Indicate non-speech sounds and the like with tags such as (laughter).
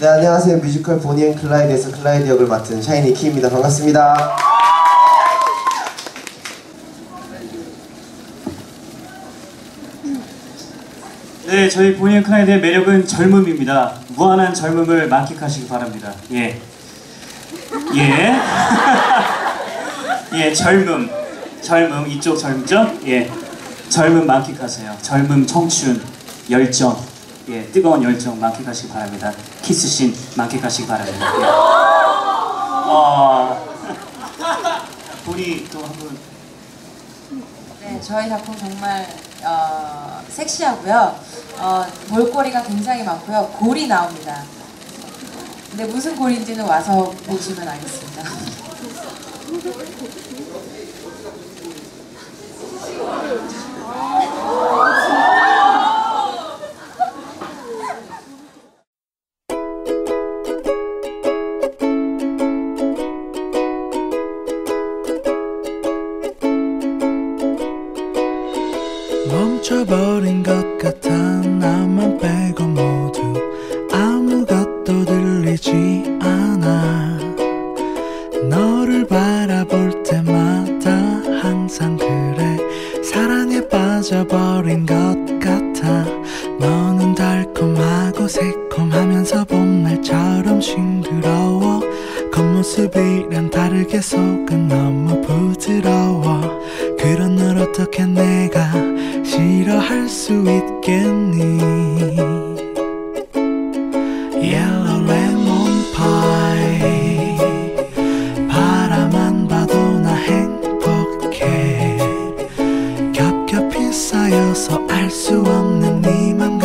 네 안녕하세요 뮤지컬 보니 앤 클라이드에서 클라이드 역을 맡은 샤이니 키입니다 반갑습니다 네, 저희 보니 앤 클라이드의 매력은 젊음입니다. 무한한 젊음을 만끽하시기 바랍니다. 예. 예. (laughs) 예, 젊음. 젊음, 이쪽 젊죠? 예. 젊음 만끽하세요. 젊음, 청춘, 열정. 예, 뜨거운 열정 만끽하시기 바랍니다. 키스신 만끽하시기 바랍니다. 예. 어, 보니 또한 분. 네, 저희 작품 정말 어, 섹시하고요. 어, 볼거리가 굉장히 많고요. 골이 나옵니다. 근데 무슨 골인지는 와서 보시면 알겠습니다. (laughs) 멈춰버린 것 같아. 나만 빼고 모두 아무것도 들리지 않아. 너를 바라볼 때마다 항상 그래. 사랑에 빠져버린 것 같아. 너는 달콤하고 새콤하면서 봄날처럼 싱그러워. 겉모습이랑 다르게 속은 너무 부드러워. 그런 널 어떻게 내가 싫어할 수 있겠니? Yellow lemon pie. 바라만 봐도 나 행복해. 겹겹이 쌓여서 알 수 없는 네맘